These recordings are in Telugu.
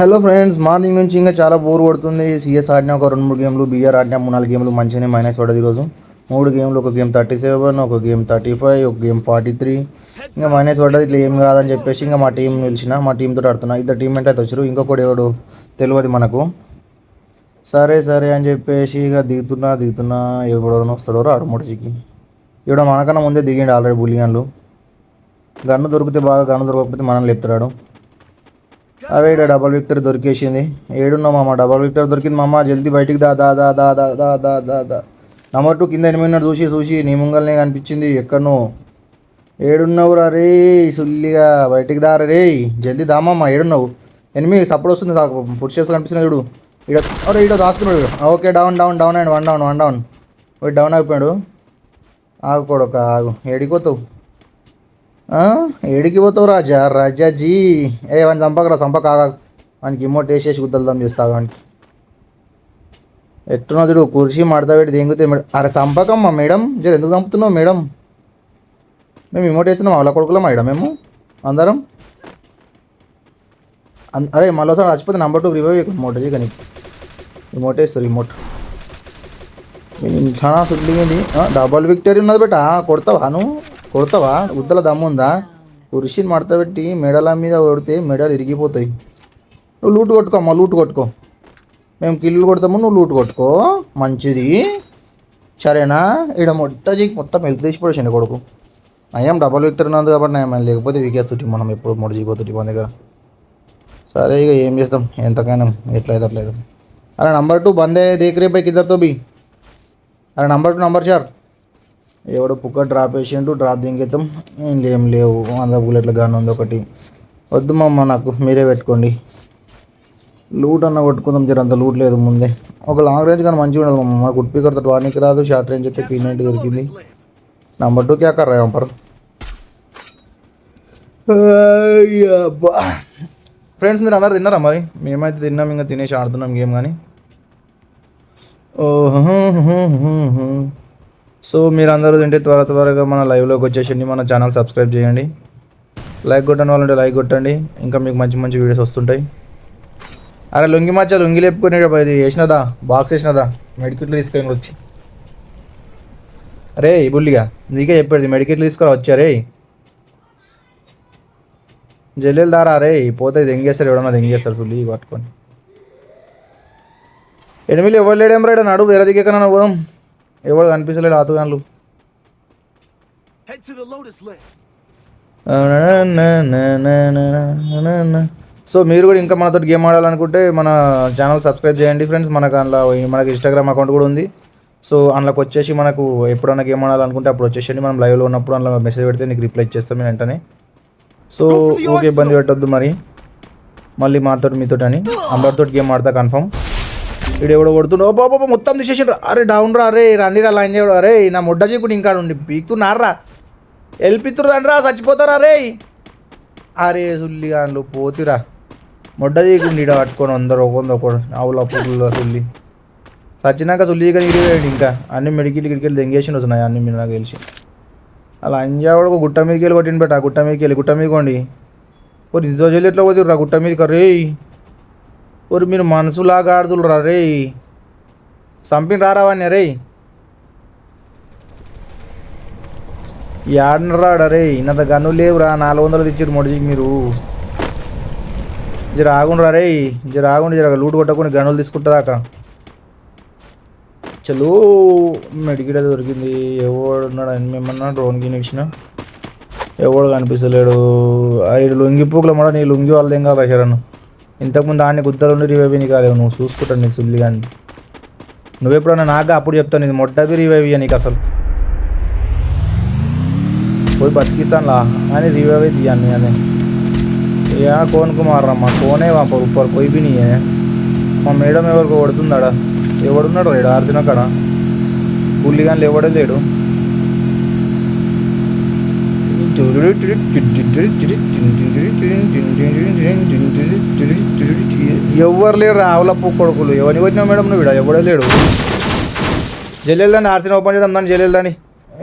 హలో ఫ్రెండ్స్ మార్నింగ్ నుంచి ఇంకా చాలా బోర్ కొడుతుంది. సిఎస్ ఆడినా ఒక రెండు మూడు గేమ్లు బిఆర్ ఆడినా మూడు నాలుగు గేమ్లు మంచిగానే మైనస్ పడదు ఈరోజు. మూడు గేమ్లు ఒక గేమ్ థర్టీ సెవెన్ ఒక గేమ్ థర్టీ ఫైవ్ ఒక గేమ్ ఫార్టీ త్రీ ఇంకా మైనస్ పడ్డది ఇట్లా ఏం కాదని చెప్పేసి ఇంకా మా టీం నిలిచిన మా టీంతో ఆడుతున్నా. ఇద్దరు టీం అయితే వచ్చారు ఇంకొకటి ఎవడు తెలియదు మనకు. సరే సరే అని చెప్పేసి ఇక దిగుతున్నా దిగుతున్నా. ఎవడో వస్తాడో రాడు మొడిచికి ఇవిడ మనకన్నా ముందే దిగిండు ఆల్రెడీ బులియన్లు గన్ను దొరికితే బాగా గన్ను దొరకకపోతే మనం లేపుతున్నాడు అరే ఇక్కడ డబల్ విక్టర్ దొరికేసింది. ఏడున్నా మామ? డబల్ విక్టర్ దొరికింది మామ. జల్దీ బయటికి దా దా దా దా దా దా దా దా దా. నెంబర్ టూ కింద ఎనిమిది చూసి చూసి నీ ముంగల్నే కనిపించింది. ఎక్కడనో. ఏడున్నావు రా రే సుల్లిగా. బయటికి దారా రే జల్దీ దామమ్మ ఏడున్నావు. ఎనిమిది సపోర్ట్ వస్తుంది ఫుడ్ షేప్స్ కనిపిస్తున్నాయి చూడు. ఇక్కడ అరే ఇక్కడ దాచుకున్నాడు okay down down down and one down one down పోయి డౌన్ అయిపోయాడు ఆగుకోడు ఒక ఆగు. ఏడిపోతావు ఏడికి పోతావు రాజా? రాజాజీ ఏ వాడిని చంపకరా చంపక ఆగా. వానికి ఇమ్మోట్ వేసేసి గుద్దలుదాం చేస్తా వానికి. ఎట్టున్నా చూడు కుర్చీ మడత పెట్టి దేంగితే మేడం. అరే చంపకమ్మా మేడం. జర ఎందుకు చంపుతున్నావు మేడం? మేము ఇమోట్ వేస్తున్నాం వాళ్ళ కొడుకులం మేడం మేము? అందరం? అరే మళ్ళీ చచ్చిపోతే నెంబర్ టూ రివైవ్ ఇమోట్ కానీ ఇమోట్ వేస్తారు ఇమోట్. చాలా సుడ్లింది డబల్ విక్టరీ ఉన్నది బెట. కొడతావా నువ్వు? కొడతావా? గుద్దల దమ్ముందా కురిషిని మడతపెట్టి మెడల మీద కొడితే మెడలు ఇరిగిపోతాయి. నువ్వు లూటు కొట్టుకో అమ్మ లూటు కొట్టుకో. మేము కిల్లు కొడతాము నువ్వు లూటు కొట్టుకో. మంచిది. సరేనా? ఇక్కడ మొట్టజీకి మొత్తం హెల్త్ తీసి కొడుకు. నయం డబల్ విక్టర్ ఉన్నది కాబట్టి నయం. లేకపోతే వీకేస్తుంటే మనం ఎప్పుడు మొడజీపోతుంటే మన దగ్గర. సరే ఇక ఏం చేస్తాం? ఎంతకైనా ఎట్లయితే అట్లేదు అరే నంబర్ టూ బందే దేకరే పై ఇద్దరితో బి. అరే నంబర్ టూ నంబర్ చార్ ఎవడో పుక్క డ్రాప్ వేసిండు డ్రాప్ దింగేద్దాం ఏం లేం లేవు. వంద బుల్లెట్ల గాను ఉంది ఒకటి. వద్దు మమ్మ నాకు మీరే పెట్టుకోండి. లూట్ అన్న కొట్టుకుందాం జర అంత లూట్ లేదు ముందే. ఒక లాంగ్ రేంజ్ కానీ మంచిగా ఉండదు మమ్మ గుడ్ పికర్ వానికి రాదు షార్ట్ రేంజ్ అయితే పీ నైంటీ దొరికింది. నంబర్ టూ అక్కడ కర్రా ఫ్రెండ్స్ మీరు అందరు తిన్నారా మరి? మేమైతే తిన్నాం ఇంకా తినేసి ఆడుతున్నాం గేమ్ కానీ ఓహో సో మీరు అందరూ తింటే త్వర త్వరగా మన లైవ్లోకి వచ్చేసండి మన ఛానల్ సబ్స్క్రైబ్ చేయండి. లైక్ కొట్టని వాళ్ళంటే లైక్ కొట్టండి ఇంకా మీకు మంచి మంచి వీడియోస్ వస్తుంటాయి. అరే లొంగి మచ్చ లొంగి లేపుకునేటప్పుడు ఇది వేసినదా? బాక్స్ వేసినదా? మెడికెట్లు తీసుకొని వచ్చి. అరే బుల్లిగా నీకే చెప్పేది మెడికెట్లు తీసుకురా వచ్చారే జల్లెలు దారా రే పోతే దెంగేస్తారు ఎవడన్నా దెంగేస్తారు సుల్లి పట్టుకొని. ఎనిమిది ఎవరు లేడేం రైడ్ నడు వేరే దిగ్గకన్నా పోదాం. ఎవడు కనిపించలేడు ఆతుగాన్లు. సో మీరు కూడా ఇంకా మనతో గేమ్ ఆడాలనుకుంటే మన ఛానల్ సబ్స్క్రైబ్ చేయండి ఫ్రెండ్స్. మనకు అందులో మనకి ఇన్స్టాగ్రామ్ అకౌంట్ కూడా ఉంది. సో అందులోకి వచ్చేసి మనకు ఎప్పుడైనా గేమ్ ఆడాలనుకుంటే అప్పుడు వచ్చేసండి మనం లైవ్లో ఉన్నప్పుడు అందులో మెసేజ్ పెడితే నీకు రిప్లై ఇచ్చేస్తాం నేను వెంటనే. సో ఓకే ఇబ్బంది పెట్టొద్దు మరి. మళ్ళీ మాతో మీతో అని. అందరితో గేమ్ ఆడతా కన్ఫర్మ్. వీడు ఎవడో కొడుతుండు ఓ బాబా మొత్తం తీసేసిండ్రు. అరే డౌన్ రా అరే రండి రా లైన్ చేయడు. అరే నా ముడ్డ చీకుడు ఇంకా ఉండి పీకుతున్నారా ఎల్పిత్తురు రండి రా చచ్చిపోతారా అరే అరే సుల్లిగాన్లు పోతిరా. ముడ్డ చీకుండి ఇడ పట్టుకొని అందరు ఒకంది ఒకడు ఆవుల పుల్ల సుల్లి. సచ్చినాక సుల్లిగా ఇరివేయండి ఇంకా. అన్ని మెడికిల్ గిడికెళ్ళి దెంగేసి వస్తున్నాయి అన్ని మీరు నాకు తెలిసి. అలా అంజావాడు ఒక గుట్ట మీదకి వెళ్ళి కొట్టిన బెట్ట ఆ గుట్ట మీదకి వెళ్ళి గుట్ట మీద కొండి ఇంత నిజ చెల్లి ఎట్లా పోతుర్రా గుట్ట మీదకి రే ఓరి మీరు మనసులాగా ఆడుతుర్రా రే. సంపిన రారావని రే. యాడనరాడ రే ఇన్నంత గన్ను లేవురా నాలుగు వందలు తెచ్చిర్రు మొడిజికి మీరు. జర ఆగుండ్రా రే జర ఆగుండి జర లూట్ కొట్టకుండా గనులు తీసుకుంటుందాకా చలో మెడికిడ దొరికింది ఎవడు ఉన్నాడు అని మేమన్నా డ్రోన్ గిన్ ఇచ్చిన? ఎవడు కనిపిస్తలేడు. ఐదు లొంగి పూకుల మాట నీ లొంగి వాళ్ళు ఏం కావాలి శరణ్? ఇంతకుముందు ఆడిని గుద్దలు ఉండి రివైవ్ నీకు రాలేవు నువ్వు చూసుకుంటాను నేను సుల్లి కానీ నువ్వెప్పుడన్నా నాగా అప్పుడు చెప్తాను ఇది మొట్టది రివైవ్ ఇయ్య నీకు అసలు పోయి బతికిస్తానులా అని రివైవ్ అయితే ఇవ్వను అని యా కోన్ కుమార్ రమ్మ కోనే వాప ఉప్పర్ పోయి బి మా మేడం ఎవరికి కొడుతుందాడా ఎవడున్నాడు లేడు ఆర్చిన కాడ పుల్లి కానీ ఎవడే లేడు ఎవరు లేరు ఆవుల పూ కొడుకులు. ఎవరిని వచ్చినావు మేడం నువ్వు వీడ ఎవడే లేడు. జల్లెల్దాన్ని ఆర్సిన ఓపెన్ చేద్దాం దాన్ని జల్లెల్దాన్ని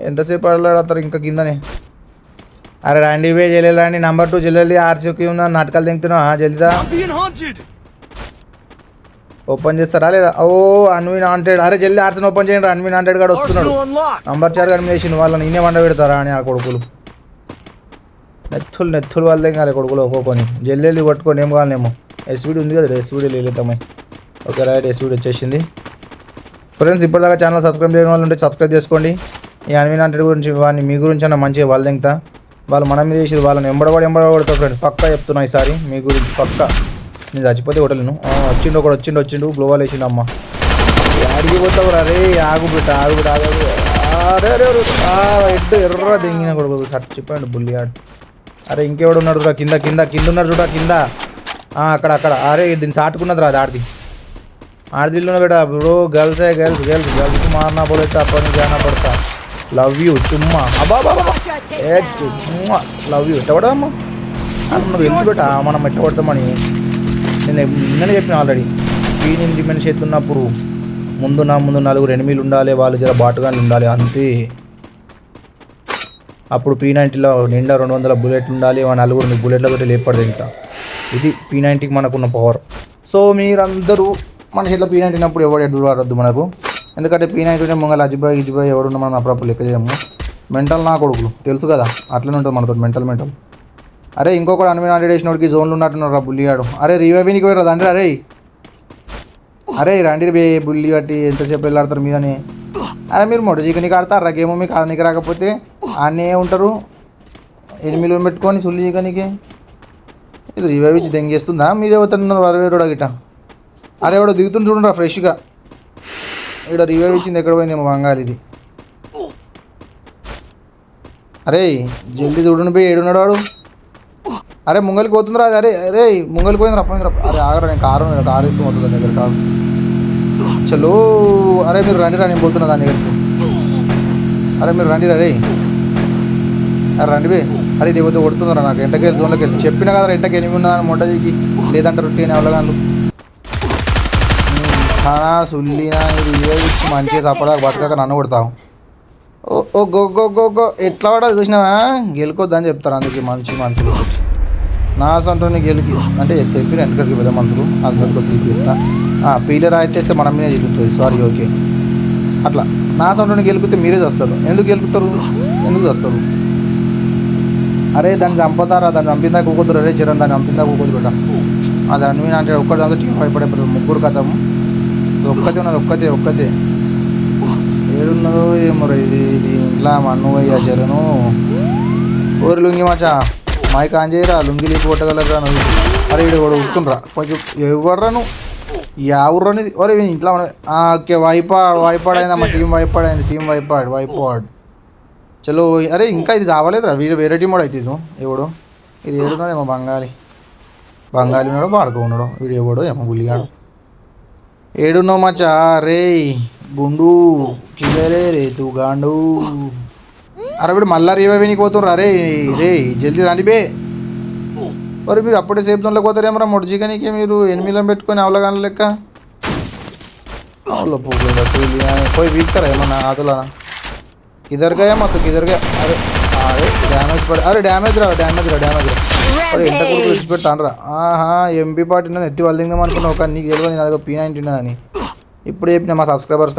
ఎంతసేపు ఆడతారు ఇంకా కిందనే. అరే రండి వే జల్లెల్దాన్ని నంబర్ టూ జల్లెల్ది ఆర్సీకి ఉన్న నాటకాలు being haunted. ఓపెన్ చేస్తారా లేదా? ఓ అన్విన్ హండ్రెడ్ అరే జల్దీ ఆర్సన్ ఓపెన్ చేయండి అన్విన్ హండ్రెడ్ గాడు వస్తున్నాడు. నంబర్ చార్ కానీ వేసిండు వాళ్ళని. నేనే వండ పెడతారా అని ఆ కొడుకులు. నెత్తులు నెత్తులు వాళ్ళే కాలే కొడుకులు ఒక్కొక్కని జల్లెల్లి పట్టుకొని ఏం కావాలేమో ఎస్వీడి ఉంది కదా ఎస్వీడి లేతామై ఓకే రైట్ ఎస్వీడి వచ్చేసింది. ఫ్రెండ్స్ ఇప్పటిదాకా ఛానల్ సబ్స్క్రైబ్ చేయడం వాళ్ళు ఉంటే సబ్స్క్రైబ్ చేసుకోండి. ఈ అన్విన్ అంటే గురించి వాడిని మీ గురించి అన్న మంచిగా వాళ్ళు తింటా వాళ్ళు మన మీద చేసి వాళ్ళని ఎంబడబడి ఎంబడబడి ఫ్రెండ్స్ పక్కా చెప్తున్నా ఈసారి మీ గురించి పక్కా. నేను చచ్చిపోతే కొట్టలేను. వచ్చిండు ఒకడు వచ్చిండు వచ్చిండు. గ్లోవాల్ వేసిండు అమ్మ. ఆడికి పోతావు రే ఆగు బిడ్డ ఆగు బిడ్డ ఆగు అరే అరే ఎడ్డు ఎర్ర దింగిన కొడుకు చచ్చిపోయాడు బుల్లిగాడు. అరే ఇంకెవడు ఉన్నాడు చూడ కింద కింద కింద ఉన్నారు చూడ కింద. అక్కడ అక్కడ. అరే దీన్ని చాటుకున్నది రా ఆడిది. ఆడదిల్లున్న బిడ్డ bro girls girls girls. Girls మారినా పోలే తప్పని జానా పడతా లవ్ యూ చుమ్మా. అబ్బా లవ్ యూ ఎట్టబడమ్మా నువ్వు ఎందుకు బేట మనం ఎట్టబడతామని నేను నిన్న చెప్పిన ఆల్రెడీ. క్లీన్ ఇంప్లిమెంట్ చేస్తున్నప్పుడు ముందు నా ముందు నలుగురు ఎనిమిలు ఉండాలి వాళ్ళు జర బాటుగానే ఉండాలి అంతే. అప్పుడు పీ నైంటీలో నిండా రెండు వందల బుల్లెట్లు ఉండాలి ఆ నలుగురు బుల్లెట్లతో లేపడదు ఇంకా ఇది పీ నైంటీకి మనకున్న పవర్ సో మీరందరూ మన చేతిలో పీ నైన్టీ ఉన్నప్పుడు ఎవరు ఎదురు వాడద్దు మనకు? ఎందుకంటే పీ నైంటీ ముంగల్ అజిబాయ్ గిజిబాయ్ ఎవడున్నా మనం అప్పుడప్పుడు లెక్క చేయము. మెంటల్ నా కొడుకులు తెలుసు కదా అట్లనే ఉంటుంది మనతో మెంటల్ మెంటల్ అరే ఇంకొకటి అన్వీ హండ్రెడ్ వేసినోడికి జోన్లు ఉన్నట్టున్నారు రా బుల్లిగాడు. అరే రివైవినికి పోయారు అంటే అరే అరే రండి బే బుల్లి కట్టి ఎంతసేపు వెళ్ళాడతారు మీదని? అరే మీరు మొట్ట చికెన్ ఆడతారా గేమ్ మీకు ఆడనికి రాకపోతే ఆడనే ఉంటారు. ఎనిమిదిలో పెట్టుకొని సుల్లి చికెన్కి. ఇది రివైవ్ ఇచ్చి దెంగేస్తుందా? మీదే అవుతున్నది వరవేరుడా గిట్ట? అరే ఎవడో దిగుతుంది చూడండి ఫ్రెష్గా. ఇక్కడ రివైవ్ ఇచ్చింది ఎక్కడ పోయిందేమో బంగారు ఇది. అరే జల్దీ చూడండి పోయి ఏడున్నాడు వాడు? అరే ముంగలికి పోతుందిరా అది అరే అరే ముంగలికి పోయింది రా అరే ఆగరా నేను కారు ఉంది కారు వేసుకొని పోతుంది దగ్గర కారు. చలో. అరే మీరు రండి రా నేను పోతున్నా దాని దగ్గరికి. అరే మీరు రండి రే అరే రండి బే. అరే నీ వద్ద కొడుతున్నారా నాకు? ఎంటకెళ్ళి జోన్లోకి వెళ్ళి చెప్పిన కదా ఎంటకి ఎనిమిది ఉన్నదని మొట్టజీకి లేదంటే రొట్టి అని అవలగాను చాలా సుల్లినా ఇది ఇవే ఇచ్చి మంచిగా చప్పడానికి బతకక నన్ను కొడతావు. ఓ ఓ గో గో గో గో. ఎట్లా పడాలి చూసినావా? గెలుకొద్దని చెప్తారు అందుకే మంచి మనుషులు నా సొంతని గెలికి అంటే చెప్పి వెనకడికి పెద్ద మనుషులు అందరికీ స్లీప్ చెప్తా. పీలర్ అయితే మన మీద చెప్తుంది సారీ ఓకే అట్లా. నా సొంతని గెలిపితే మీరే చేస్తారు. ఎందుకు గెలుపుతారు? ఎందుకు చేస్తారు? అరే దాన్ని చంపుతారా? దాన్ని చంపిందా? కూకుదురు అరే చిరం దాన్ని చంపిందా? కూకుదురు బేట దాని మీద అంటే ఒక్కటి దాంతో టీం భయపడిపోతుంది ముగ్గురు కథము. ఇది ఒక్కతే ఉన్నది ఒక్కతే ఒక్కతే. ఏడున్నదో ఏమో ఇది ఇది. ఇంట్లో మన్ను అయ్యా చెరను ఓరి లుంగి మచా మైక్ ఆన్ చేయరా లుంగి లేపి కొట్టగలరా నువ్వు అరే ఇడు కూడా ఉడుకుండ్రా కొంచెం ఎవడరా నువ్వు ఎవరు ఒరే ఇంట్లో ఆ, ఓకే వైపాడ్ వైపాడ్ అయింది అమ్మ టీం వైపాడ్ అయింది. Team wiped wiped. చలో అరే ఇంకా ఇది కావాలేదురా. వీరు వేరే టీం కూడా అవుతుంది ఎవడు? ఇది ఏడున్నాడు ఏమో? బంగాళీ. బంగాళీ ఉన్నాడో పాడుకో ఉన్నాడో. వీడు ఎవడో ఏమో? గులిగాడు ఏడున్నావు మచ్చా? రే గుండు. కిలరే రే తూ గాండు అరే వీడు మళ్ళా రేవేనికి పోతున్నారు అరే రే జల్దీ రండి బే. మరి మీరు అప్పుడే సేఫ్ పోతారు ఏమరా మొడు చికెన్కి మీరు ఎనిమిదిలో పెట్టుకొని అవలగాన లెక్క. పోయి వీక్తారా ఏమన్నా ఆదులా? ఇద్దరుగా మాకు ఇద్దరుగా అరే అరే డ్యామేజ్ పడి అరే డ్యామేజ్ రా డ్యామేజ్ రా డ్యామేజ్ రా. ఎంత పెట్టాను రా ఆహా ఎంపీ పార్టీ ఎత్తి వల్దిందాం అనుకున్నావు కానీ నీకు తెలియదు నాది పీ నైన్టీన్ అని ఇప్పుడు చెప్పిన మా సబ్స్క్రైబర్స్